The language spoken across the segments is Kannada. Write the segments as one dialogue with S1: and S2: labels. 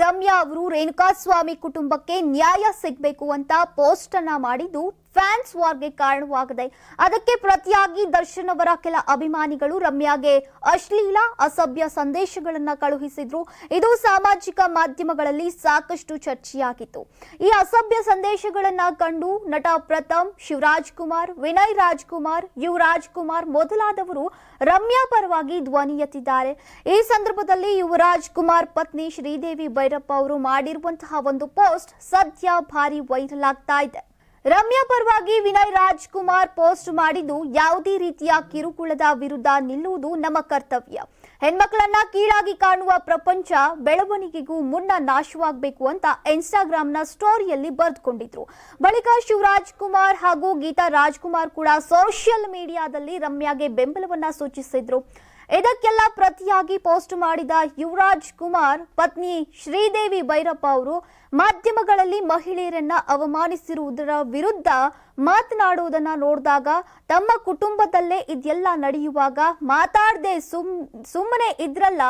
S1: ರಮ್ಯಾ ಅವರು ರೇಣುಕಾಸ್ವಾಮಿ ಕುಟುಂಬಕ್ಕೆ ನ್ಯಾಯ ಸಿಗಬೇಕು ಅಂತ ಪೋಸ್ಟ್ ಅನ್ನ ಮಾಡಿದ್ದು ಫ್ಯಾನ್ಸ್ ವಾರ್ಗೆ ಕಾರಣವಾಗಿದೆ ಅದಕ್ಕೆ ಪ್ರತಿಯಾಗಿ ದರ್ಶನ್ ಅವರ ಕೆಲ ಅಭಿಮಾನಿಗಳು ರಮ್ಯಾಗೆ ಅಶ್ಲೀಲ, ಅಸಭ್ಯ ಸಂದೇಶಗಳನ್ನು ಕಳುಹಿಸಿದ್ರು. ಇದು ಸಾಮಾಜಿಕ ಮಾಧ್ಯಮಗಳಲ್ಲಿ ಸಾಕಷ್ಟು ಚರ್ಚೆಯಾಗಿತ್ತು. ಈ ಅಸಭ್ಯ ಸಂದೇಶಗಳನ್ನು ಕಂಡು ನಟ ಪ್ರಥಮ್, ಶಿವರಾಜ್ ಕುಮಾರ್, ವಿನಯ್ ರಾಜ್ಕುಮಾರ್, ಯುವರಾಜ್ ಕುಮಾರ್ ಮೊದಲಾದವರು ರಮ್ಯಾ ಪರವಾಗಿ ಧ್ವನಿ ಎತ್ತಿದ್ದಾರೆ. ಈ ಸಂದರ್ಭದಲ್ಲಿ ಯುವರಾಜ್ ಕುಮಾರ್ ಪತ್ನಿ ಶ್ರೀದೇವಿ ಭೈರಪ್ಪ ಅವರು ಮಾಡಿರುವಂತಹ ಒಂದು ಪೋಸ್ಟ್ ಸದ್ಯ ಭಾರಿ ವೈರಲ್ ಆಗ್ತಾ ಇದೆ. ರಮ್ಯಾ ಪರವಾಗಿ ವಿನಯ್ ರಾಜ್ಕುಮಾರ್ ಪೋಸ್ಟ್ ಮಾಡಿದ್ದು ಯಾವುದೇ ರೀತಿಯ ಕಿರುಕುಳದ ವಿರುದ್ಧ ನಿಲ್ಲುವುದು ನಮ್ಮ ಕರ್ತವ್ಯ. ಹೆಣ್ಮಕ್ಳನ್ನ ಕೀಳಾಗಿ ಕಾಣುವ ಪ್ರಪಂಚ ಬೆಳವಣಿಗೆಗೂ ಮುನ್ನ ನಾಶವಾಗಬೇಕು ಅಂತ ಇನ್ಸ್ಟಾಗ್ರಾಮ್ನ ಸ್ಟೋರಿಯಲ್ಲಿ ಬರೆದುಕೊಂಡಿದ್ರು. ಬಳಿಕ ಶಿವರಾಜ್ ಕುಮಾರ್ ಹಾಗೂ ಗೀತಾ ರಾಜ್ಕುಮಾರ್ ಕೂಡ ಸೋಷಿಯಲ್ ಮೀಡಿಯಾದಲ್ಲಿ ರಮ್ಯಾಗೆ ಬೆಂಬಲವನ್ನ ಸೂಚಿಸಿದ್ರು. ಇದಕ್ಕೆಲ್ಲ ಪ್ರತಿಯಾಗಿ ಪೋಸ್ಟ್ ಮಾಡಿದ ಯುವರಾಜ್ ಕುಮಾರ್ ಪತ್ನಿ ಶ್ರೀದೇವಿ ಭೈರಪ್ಪ ಅವರು ಮಾಧ್ಯಮಗಳಲ್ಲಿ ಮಹಿಳೆಯರನ್ನ ಅವಮಾನಿಸಿರುವುದರ ವಿರುದ್ಧ ಮಾತನಾಡುವುದನ್ನ ನೋಡಿದಾಗ ತಮ್ಮ ಕುಟುಂಬದಲ್ಲೇ ಇದೆಲ್ಲ ನಡೆಯುವಾಗ ಮಾತಾಡದೆ ಸುಮ್, ಸುಮ್ಮನೆ ಇದ್ರಲ್ಲ,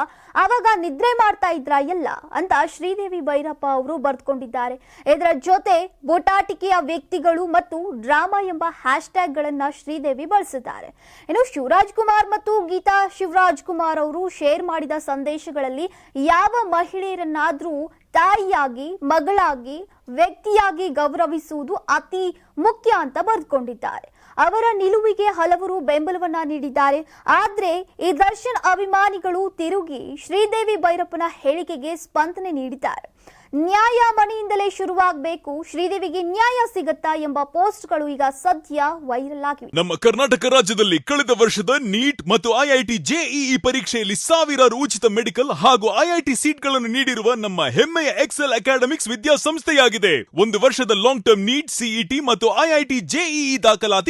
S1: ಆವಾಗ ನಿದ್ರೆ ಮಾಡ್ತಾ ಇದ್ರ ಎಲ್ಲ ಅಂತ ಶ್ರೀದೇವಿ ಭೈರಪ್ಪ ಅವರು ಬರೆದುಕೊಂಡಿದ್ದಾರೆ. ಇದರ ಜೊತೆ ಬೋಟಾಟಿಕೆಯ ವ್ಯಕ್ತಿಗಳು ಮತ್ತು ಡ್ರಾಮಾ ಎಂಬ ಹ್ಯಾಶ್ ಟ್ಯಾಗ್ಗಳನ್ನು ಶ್ರೀದೇವಿ ಬಳಸಿದ್ದಾರೆ. ಇನ್ನು ಶಿವರಾಜ್ ಕುಮಾರ್ ಮತ್ತು ಗೀತಾ ಶಿವರಾಜ್ ಕುಮಾರ್ ಅವರು ಶೇರ್ ಮಾಡಿದ ಸಂದೇಶಗಳಲ್ಲಿ ಯಾವ ಮಹಿಳೆಯರನ್ನಾದ್ರೂ ತಾಯಿಯಾಗಿ ಮಗಳಾಗಿ ವ್ಯಕ್ತಿಯಾಗಿ ಗೌರವಿಸುವುದು ಅತಿ ಮುಖ್ಯ ಅಂತ ಬರೆದುಕೊಂಡಿದ್ದಾರೆ. ಅವರ ನಿಲುವಿಗೆ ಹಲವರು ಬೆಂಬಲವನ್ನ ನೀಡಿದ್ದಾರೆ. ಆದ್ರೆ ಈ ದರ್ಶನ್ ಅಭಿಮಾನಿಗಳು ತಿರುಗಿ ಶ್ರೀದೇವಿ ಭೈರಪ್ಪನ ಹೇಳಿಕೆಗೆ ಸ್ಪಂದನೆ ನೀಡಿದ್ದಾರೆ. ನ್ಯಾಯ ಮನೆಯಿಂದಲೇ ಶುರುವಾಗಬೇಕು. ಶ್ರೀದೇವಿಗೆ ನ್ಯಾಯ ಸಿಗತ್ತಾ ಎಂಬ ಪೋಸ್ಟ್ಗಳು ಈಗ ಸದ್ಯ ವೈರಲ್ ಆಗಿವೆ.
S2: ನಮ್ಮ ಕರ್ನಾಟಕ ರಾಜ್ಯದಲ್ಲಿ ಕಳೆದ ವರ್ಷದ ನೀಟ್ ಮತ್ತು ಐಐಟಿ ಜೆಇಇ ಪರೀಕ್ಷೆಯಲ್ಲಿ ಸಾವಿರಾರು ಉಚಿತ ಮೆಡಿಕಲ್ ಹಾಗೂ ಐಐಟಿ ಸೀಟ್ಗಳನ್ನು ನೀಡಿರುವ ನಮ್ಮ ಹೆಮ್ಮೆಯ ಎಕ್ಸೆಲ್ ಅಕಾಡೆಮಿಕ್ಸ್ ವಿದ್ಯಾಸಂಸ್ಥೆಯಾಗಿದೆ. ಒಂದು ವರ್ಷದ ಲಾಂಗ್ ಟರ್ಮ್ ನೀಟ್ ಸಿಇಟಿ ಮತ್ತು ಐಐಟಿ ಜೆಇಇ ದಾಖಲಾತಿ